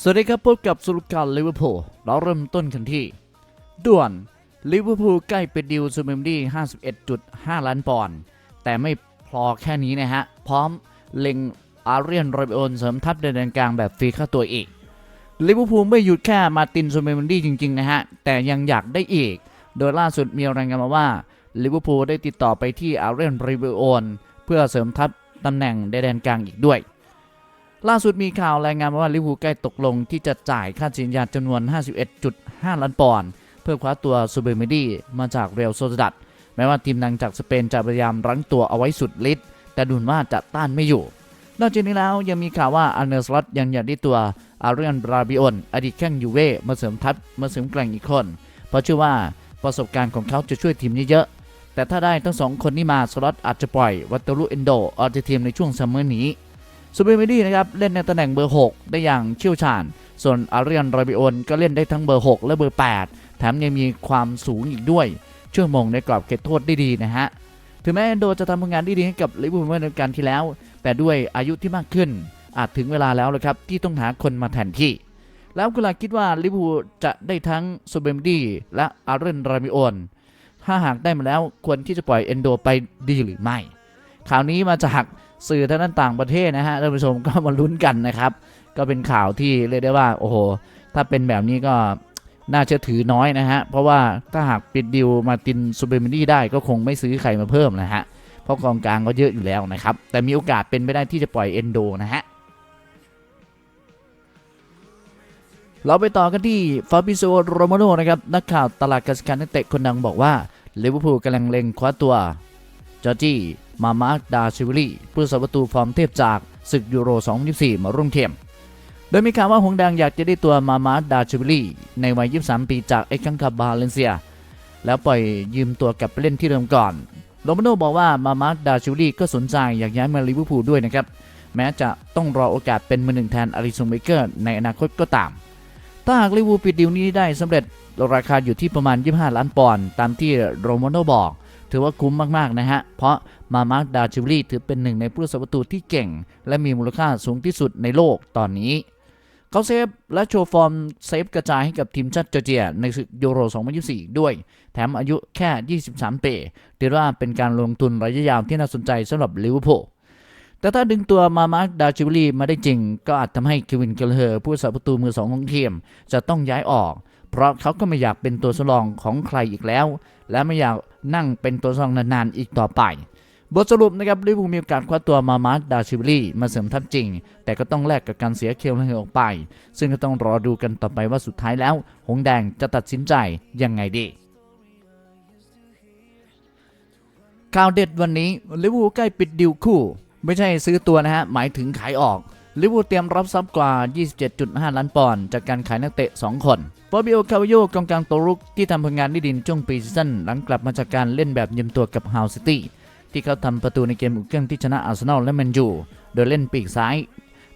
สวัสดีครับพบกับสุลการลิเวอร์พูลเราเริ่มต้นกันที่ ด่วนลิเวอร์พูลใกล้เป็นดิวซูเมมดี้ 51.5 ล้านปอนด์แต่ไม่พอแค่นี้นะฮะ พร้อมเล็งอาเรียนโรเบโอนเสริมทัพเดินกลางแบบฟรีค่าตัวอีกลิเวอร์พูลไม่หยุดแค่มาตินซูเมมดี้จริงๆนะฮะ แต่ยังอยากได้อีก โดยล่าสุดมีรายงานมาว่าลิเวอร์พูลได้ติดต่อไปที่อาเรียนโรเบโอนเพื่อเสริมทัพตำแหน่งแดนกลางอีกด้วย ล่าสุดมีข่าวรายงานว่าลิเวอร์พูลใกล้ตกลงที่จะจ่ายค่าสินยาจำนวน 51.5 ล้านปอนด์เพื่อคว้าตัวซูเบเมดี้มาจากเรอัลโซซดัดแม้ว่าทีมดังจากสเปนจะพยายามรั้งตัวเอาไว้สุดฤทธิ์แต่ดูเหมือนว่าจะต้านไม่อยู่ นอกจากนี้แล้วยังมีข่าวว่าอันเนอร์สล็อตยังอยากได้ตัวอารียนบราบิโอนอดีตแข้งยูเว่มาเสริมทัพมาเสริมแกร่งอีกคน เพราะเชื่อว่าประสบการณ์ของเขาจะช่วยทีมเยอะแต่ถ้าได้ทั้งสองคนนี้มาสล็อตอาจจะปล่อยวัตเตอรูเอนโดออกจากทีมในช่วงซัมเมอร์นี้ ซูเปอร์เมดี้นะครับเล่นในตำแหน่งเบอร์ 6 ได้อย่างเชี่ยวชาญ ส่วนอารียนรบิโอนก็เล่นได้ทั้งเบอร์ 6 และเบอร์ 8 แถมยังมีความสูงอีกด้วยช่วยมงในกรอบเขตโทษได้ดีนะฮะ ถึงแม้เอนโดจะทำผลงานได้ดีให้กับลิเวอร์พูลเมื่อฤดูกาลที่แล้ว แต่ด้วยอายุที่มากขึ้น อาจถึงเวลาแล้วเลยครับที่ต้องหาคนมาแทนที่ แล้วคุณลาคิดว่าลิเวอร์พูลจะได้ทั้งซูเปอร์เมดี้และอารียนรบิโอนถ้าหากได้มาแล้วควรที่จะปล่อยเอนโดไปดีหรือไม่ข่าวนี้มาจาก สื่อทางด้านต่างประเทศนะฮะท่านผู้ชมก็มาลุ้นกันนะครับ ก็เป็นข่าวที่เรียกได้ว่าโอ้โหถ้าเป็นแบบนี้ก็น่าเชื่อถือน้อยนะฮะ เพราะว่าถ้าหากปิดดิวมาตินซูเปอร์มินี่ได้ก็คงไม่ซื้อใครมาเพิ่มนะฮะ เพราะกองกลางก็เยอะอยู่แล้วนะครับ แต่มีโอกาสเป็นไปได้ที่จะปล่อยเอนโดนะฮะ เราไปต่อกันที่ฟาบิโซโรมาโนนะครับ นักข่าวตลาดการสการนักเตะคนดังบอกว่าลิเวอร์พูลกำลังเล็งคว้าตัวจอร์จี้ มามาร์ดาชิวิลีผู้สาประตูฟอร์มเทพจากศึกยูโร 2024 มาร่วมเทียม โดยมีข่าวว่าหงแดงอยากจะได้ตัวมามาร์ดาชิวิลีในวัย 23 ปีจากเอ็กคังคาบาเลนเซีย แล้วปล่อยยืมตัวกลับไปเล่นที่เดิมก่อนโรมาโนบอกว่ามามาร์ดาชิวิลีก็สนใจอยากย้ายมาลิเวอร์พูลด้วยนะครับแม้จะต้องรอโอกาสเป็นมือหนึ่งแทนอาริซงเบเกอร์ในอนาคตก็ตาม ถ้าหากลิเวอร์พูลปิดดีลนี้ได้สำเร็จราคาอยู่ที่ประมาณ 25 ล้านปอนด์ตามที่โรมาโนบอก ถือว่าคุ้มมากๆนะฮะ เพราะมามาร์กดาชิวลีถือเป็นหนึ่งในผู้รักษาประตูที่เก่ง และมีมูลค่าสูงที่สุดในโลกตอนนี้ เขาเซฟและโชว์ฟอร์มเซฟกระจายให้กับทีมชาติจอร์เจีย ในศึกยูโร 2024 ด้วย แถมอายุแค่ 23 ปีถือว่าเป็นการลงทุนระยะยาวที่น่าสนใจสำหรับลิเวอร์พูลแต่ถ้าดึงตัวมามาร์กดาชิวลีมาได้จริง ก็อาจทำให้เควินเกลเฮอร์ผู้รักษาประตูมือสองของทีม จะต้องย้ายออก เพราะเขาก็ไม่อยากเป็นตัวสำรองของใครอีกแล้ว และไม่อยากนั่งเป็นตัวสำรองนานๆอีกต่อไป บทสรุปนะครับลิเวอร์พูลมีโอกาสคว้าตัวมามาร์ดาชิวลีมาเสริมทัพจริง แต่ก็ต้องแลกกับการเสียเคลเฮอร์ออกไป ซึ่งก็ต้องรอดูกันต่อไปว่าสุดท้ายแล้ว หงแดงจะตัดสินใจยังไงดีข่าวเด็ดวันนี้ลิเวอร์พูลใกล้ปิดดิวคู่ ไม่ใช่ซื้อตัวนะฮะหมายถึงขายออก ลิเวอร์พูลเตรียมรับทรัพย์กว่า 27.5 ล้านปอนด์จากการขายนักเตะ 2 คนฟอบิโอคาวิโยกองกลางตัวรุกที่ทำผลงานได้ดีในช่วงปีซีซั่นหลังกลับมาจากการเล่นแบบยืมตัวกับฮาวซิตี้ที่เขาทำประตูในเกมอุ่นเครื่องที่ชนะอาร์เซนอลและแมนยูโดยเล่นปีกซ้าย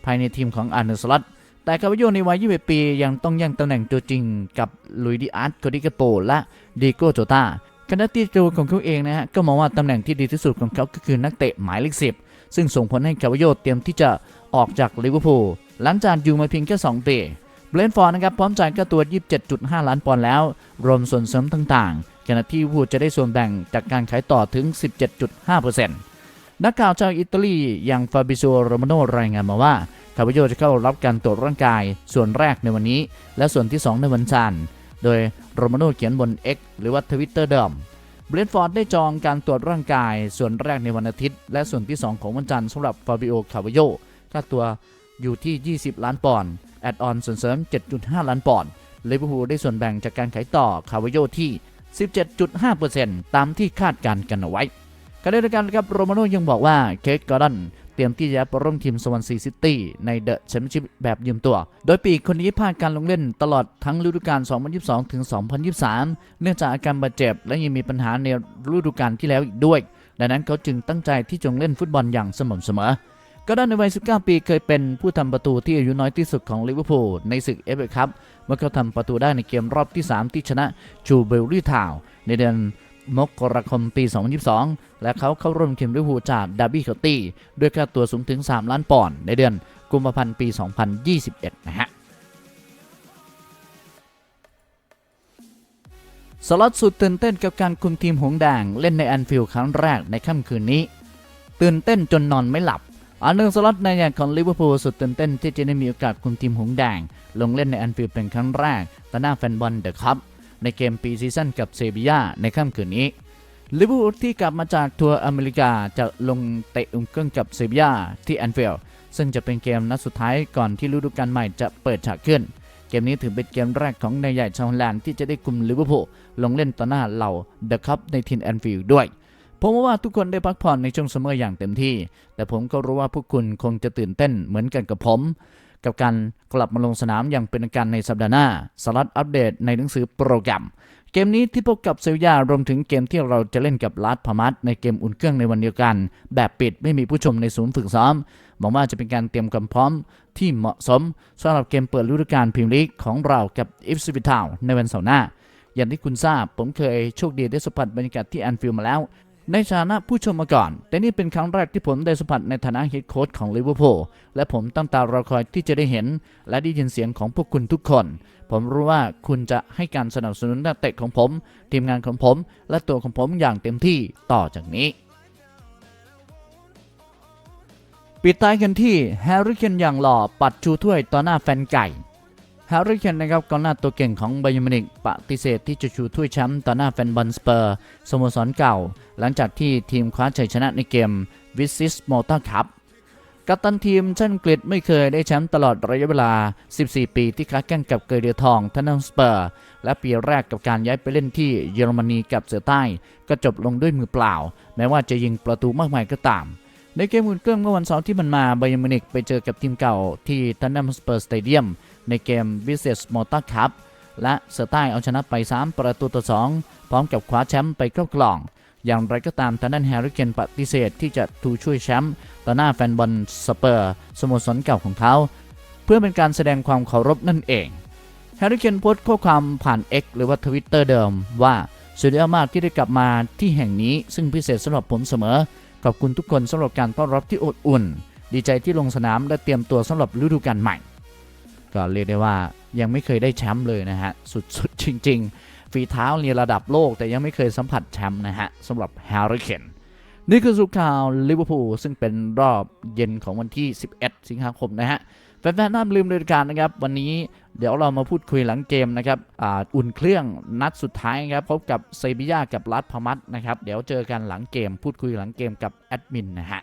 ภายในทีมของอาร์เนสล็อตแต่คาวิโยในวัย 21 ปียังต้องแย่งตำแหน่งตัวจริงกับลุยดิอาร์ตโคดิกาโปและดิโกโจตาขณะที่ตัวของเขาเองนะฮะก็มองว่าตำแหน่งที่ดีที่สุดของเขาก็คือนักเตะหมายเลขสิบ ซึ่งส่งผลให้คาวิโยเตรียมที่จะออกจากลิเวอร์พูลหลังจากอยู่มาเพียงแค่2ปีเบรนฟอร์ดนะครับพร้อมจ่ายค่าตัว 27.5 ล้านปอนด์แล้ว รวมส่วนเสริมต่างๆ ขณะที่ลิเวอร์พูลจะได้ส่วนแบ่งจากการขายต่อถึง 17.5%นักข่าวชาวอิตาลีอย่างฟาบิโซโรมาโนรายงานมาว่าคาวิโยจะเข้ารับการตรวจร่างกาย ส่วนแรกในวันนี้ และส่วนที่ 2 ในวันจันทร์ โดยโรมาโนเขียนบน X หรือว่าทวิตเตอร์เดิม เบรนฟอร์ดได้จองการตรวจร่างกายส่วนแรกในวันอาทิตย์ และส่วนที่ 2 ของวันจันทร์สำหรับฟาบิโอคาวโยค่าตัวอยู่ที่ 20 ล้านปอนด์แอดออนส่วนเสริม 7.5 ล้านปอนด์ลิเวอร์พูลได้ส่วนแบ่งจากการขายต่อคาวโยที่ 17.5%ตามที่คาดการณ์กันเอาไว้การเดียวกันครับโรมาโนยังบอกว่าเคสกอร์ดอน รียมที่จะไปร่วมทีมสวอนซีซิตี้ในเดอะแชมเปี้ยนชิพแบบยืมตัว โดยปีกคนนี้พลาดการลงเล่นตลอดทั้งฤดูกาล 2022 ถึง 2023 เนื่องจากอาการบาดเจ็บ และยังมีปัญหาในฤดูกาลที่แล้วอีกด้วย ดังนั้นเขาจึงตั้งใจที่จะเล่นฟุตบอลอย่างสม่ำเสมอก็ได้ในวัย 19 ปีเคยเป็นผู้ทำประตูที่อายุน้อยที่สุดของลิเวอร์พูลในศึกเอฟเอคัพเมื่อเขาทำประตูได้ในเกมรอบที่ 3 ที่ชนะจูเบลลี่ทาวในเดือน มกราคมปี 2022 และเขาเข้าร่วมข็มลิเวอร์พูลจากดับบี้เคอร์ตี้ด้วยค่าตัวสูงถึง 3 ล้านปอนด์ในเดือนกุมภาพันธ์ปี 2021 นะฮะสล็อตสุดตื่นเต้นกับการคุมทีมหงแดงเล่นในแอนฟิลด์ครั้งแรกในค่ำคืนนี้ ตื่นเต้นจนนอนไม่หลับอันหนึ่งสล็อตในแง่ของลิเวอร์พูลสุดตื่นเต้นที่จะได้มีโอกาสคุมทีมหงแดง ลงเล่นในแอนฟิลด์เป็นครั้งแรกต่อหน้าแฟนบอลเดอะคัพ ในเกมปีซีซั่นกับเซบียาในค่ำคืนนี้ลิเวอร์พูลที่กลับมาจากทัวร์อเมริกาจะลงเตะอุ่นเครื่องกับเซบียาที่แอนฟิลด์ซึ่งจะเป็นเกมนัดสุดท้ายก่อนที่ฤดูกาลใหม่จะเปิดฉากขึ้น เกมนี้ถือเป็นเกมแรกของนายใหญ่ชาวฮอลแลนด์ที่จะได้คุมลิเวอร์พูลลงเล่นต่อหน้าเหล่าเดอะคัพในทินแอนฟิลด์ด้วยผมว่าทุกคนได้พักผ่อนในช่วงซัมเมอร์อย่างเต็มที่ แต่ผมก็รู้ว่าพวกคุณคงจะตื่นเต้นเหมือนกันกับผม กับการกลับมาลงสนามอย่างเป็นการในสัปดาห์หน้าสลัดอัปเดตในหนังสือโปรแกรม เกมนี้ที่พบกับเซลยารวมถึงเกมที่เราจะเล่นกับลาดพามัสในเกมอุ่นเครื่องในวันเดียวกัน แบบปิดไม่มีผู้ชมในศูนย์ฝึกซ้อมหวังว่าจะเป็นการเตรียมความพร้อมที่เหมาะสมสำหรับเกมเปิดฤดูกาลพรีเมียร์ลีกของเรากับอิฟซิบิทาวในวันเสาร์หน้า อย่างที่คุณทราบผมเคยโชคดีได้สัมผัสบรรยากาศที่แอนฟิลด์มาแล้ว ในฐานะผู้ชมมาก่อน แต่นี่เป็นครั้งแรกที่ผมได้สัมผัสในฐานะเฮดโค้ชของลิเวอร์พูลและผมตั้งตารอคอยที่จะได้เห็น และได้ยินเสียงของพวกคุณทุกคน ผมรู้ว่าคุณจะให้การสนับสนุนนักเตะของผม ทีมงานของผม และตัวของผมอย่างเต็มที่ต่อจากนี้ ปิดท้ายกันที่แฮร์รี่เคนอย่างหล่อปัดชูถ้วยต่อหน้าแฟนไก่แฮร์รี่เคนนะครับกองหน้าตัวเก่งของไบยมินิกปฏิเสธที่จะชูถ้วยแชมป์ต่อหน้าแฟนบอลสเปอร์สโมสรเก่า หลังจากที่ทีมคว้าชัยชนะในเกมวิสซิสมอเตอร์คัพกัปตันทีมชาติอังกฤษไม่เคยได้แชมป์ตลอดระยะเวลา 14 ปีที่ค้าแข่งกับเกเรือทองทันนัมสเปอร์ และปีแรกกับการย้ายไปเล่นที่เยอรมนีกับเสือใต้ ก็จบลงด้วยมือเปล่า แม้ว่าจะยิงประตูมากมายก็ตาม ในเกมอุ่นเครื่องเมื่อวันเสาร์ที่มันมาไบยมินิกไปเจอกับทีมเก่าที่ทันนัมสเปอร์สเตเดียมในเกมวิเซสมอเตอร์คัพและเสือใต้เอาชนะไป 3 ประตูต่อ 2 พร้อมกับคว้าแชมป์ไปครอบครอง อย่างไรก็ตามทางด้านแฮร์รี่เคนปฏิเสธที่จะทูช่วยแชมป์ต่อหน้าแฟนบอลสเปอร์สโมสรเก่าของเขา เพื่อเป็นการแสดงความเคารพนั่นเองแฮร์รี่เคนโพสต์ข้อความผ่าน X หรือว่าทวิตเตอร์เดิมว่าสุดยอดมากที่ได้กลับมาที่แห่งนี้ ซึ่งพิเศษสำหรับผมเสมอ ขอบคุณทุกคนสำหรับการต้อนรับที่อบอุ่น ดีใจที่ลงสนามและเตรียมตัวสำหรับฤดูกาลใหม่ ก็เรียกได้ว่ายังไม่เคยได้แชมป์เลยนะฮะ สุดๆจริง ๆ ฝีเท้าเนี่ยระดับโลกแต่ยังไม่เคยสัมผัสแชมป์นะฮะสำหรับแฮร์รี่เคนนี่คือสุข่าวลิเวอร์พูลซึ่งเป็นรอบเย็นของวันที่ 11 สิงหาคมนะฮะแฟนๆน่าลืมเลยการนะครับ วันนี้เดี๋ยวเรามาพูดคุยหลังเกมนะครับออุ่นเครื่องนัดสุดท้ายครับพบกับเซบียากับลัดพามัสนะครับ เดี๋ยวเจอกันหลังเกม พูดคุยหลังเกมกับแอดมินนะฮะ